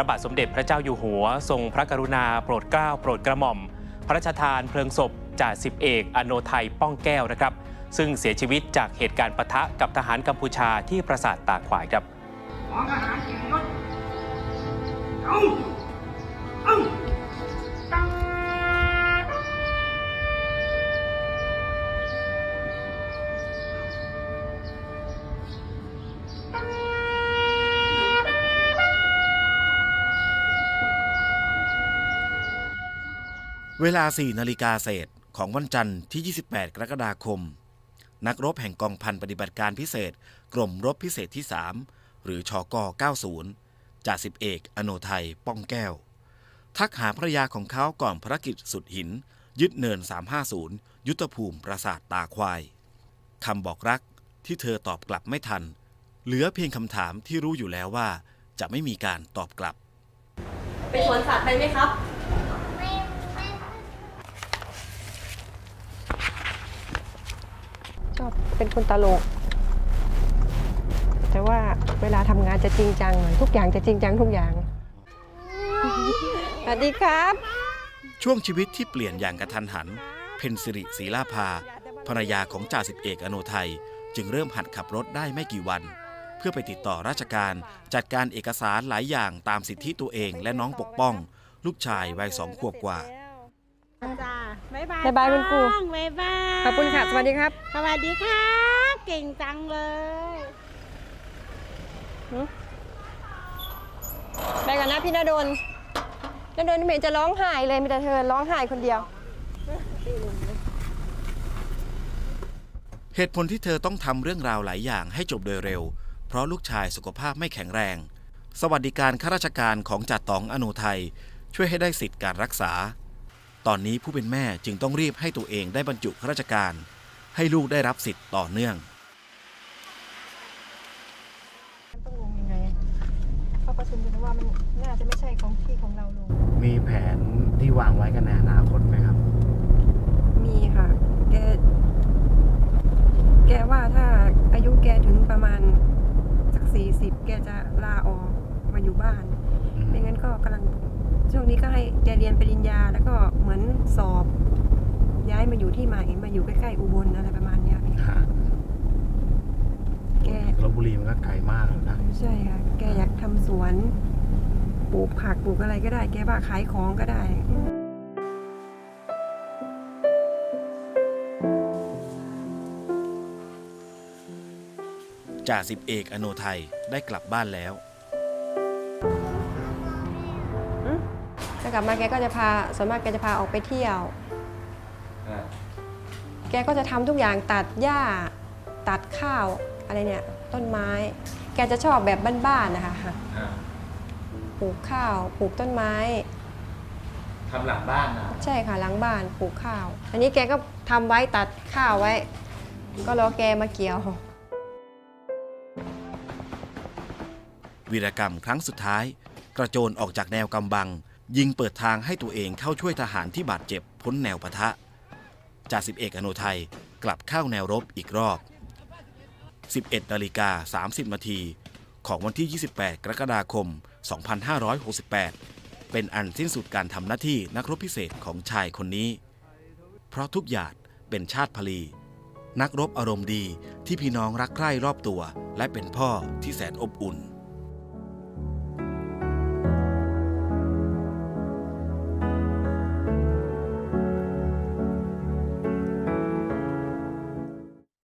ระบาทสมเด็จพระเจ้าอยู่หัว ทรงพระกรุณาโปรดเกล้าโปรดกระหม่อม พระราชทานเพลิงศพจ่าสิบเอกอโนไทยป้องแก้วนะครับ ซึ่งเสียชีวิตจากเหตุการณ์ปะทะกับทหารกัมพูชาที่ปราสาทตาขวายครับของทหารเกียรติยศเอาเอา เวลา 4 นาฬิกาเศษของวันจันทร์ที่ 28 กรกฎาคม นักรบแห่งกองพันปฏิบัติการพิเศษ กรมรบพิเศษที่ 3 หรือชอก90 จ่าสิบเอกอโนไทยป้องแก้ว ทักหาภรรยาของเขาก่อนภารกิจสุดหิน ยึดเนิน 350 ยุทธภูมิปราสาทตาควายคำบอกรักที่เธอตอบกลับไม่ทัน เหลือเพียงคำถามที่รู้อยู่แล้วว่า จะไม่มีการตอบกลับไปสวนสัตว์ไปไหมครับ ชอบ เป็นคนตลก แต่ว่าเวลาทำงานจะจริงจังหน่อยทุกอย่างจะจริงจังทุกอย่าง สวัสดีครับ ช่วงชีวิตที่เปลี่ยนอย่างกระทันหัน เพนสิริศรีลาภาภรรยาของจ่าสิบเอกอโนไทย จึงเริ่มหัดขับรถได้ไม่กี่วัน เพื่อไปติดต่อราชการจัดการเอกสารหลายอย่างตามสิทธิตัวเองและน้องปกป้อง ลูกชายวัยสองขวบกว่า จ้าบ๊ายบายบ๊ายบายคุณครูป้องบ๊ายบายขอบคุณค่ะ สวัสดีครับ สวัสดีค่ะ เก่งจังเลยไปกันนะพี่นดลนดลไม่เห็นจะร้องไห้เลยมีแต่เธอร้องไห้คนเดียว เหตุผลที่เธอต้องทำเรื่องราวหลายอย่างให้จบโดยเร็ว เพราะลูกชายสุขภาพไม่แข็งแรง สวัสดิการข้าราชการของจ่าตองอโนไทย ช่วยให้ได้สิทธิ์การรักษา ตอนนี้ผู้เป็นแม่จึงต้องรีบให้ตัวเองได้บรรจุข้าราชการ ให้ลูกได้รับสิทธิ์ต่อเนื่อง ต้องลงยังไงเขาประชุมกันว่ามันน่าจะไม่ใช่ของที่ของเราลง มีแผนที่วางไว้กันในอนาคตไหมครับ มีค่ะ แก แกว่าถ้าอายุแกถึงประมาณสักสี่สิบแกจะลาออกมาอยู่บ้าน ไม่งั้นก็กำลัง ช่วงนี้ก็ให้แกเรียนปริญญาแล้วก็เหมือนสอบ ย้ายมาอยู่ที่ใหม่มาอยู่ใกล้ๆอุบลอะไรประมาณเนี้ยค่ะแกลบบุรีมันก็ไกลมากเลยนะใช่ค่ะแกอยากทำสวนปลูกผักปลูกอะไรก็ได้ แกว่าขายของก็ได้ จ่าสิบเอกอโนไทยได้กลับบ้านแล้วากลับมาแกก็จะพาส่วนมากแกจะพาออกไปเที่ยวแกก็จะทำทุกอย่างตัดหญ้า ตัดข้าวอะไรเนี่ยต้นไม้ แกจะชอบแบบบ้านๆนะคะปลูกข้าวปลูกต้นไม้ ทำหลังบ้านนะใช่ค่ะหลังบ้านปลูกข้าว อันนี้แกก็ทำไว้ตัดข้าวไว้ ก็รอแกมาเกี่ยว วีรกรรมครั้งสุดท้าย กระโจนออกจากแนวกำบัง ยิงเปิดทางให้ตัวเองเข้าช่วยทหารที่บาดเจ็บพ้นแนวปะทะจ่าสิบเอกอโนไทยกลับเข้าแนวรบอีกรอบ 11นาฬิกา30นาทีของวันที่ 28 กรกฎาคม 2568 เป็นอันสิ้นสุดการทำหน้าที่นักรบพิเศษของชายคนนี้ เพราะทุกหยาดเป็นชาติพลี นักรบอารมณ์ดีที่พี่น้องรักใคร่รอบตัว และเป็นพ่อที่แสนอบอุ่น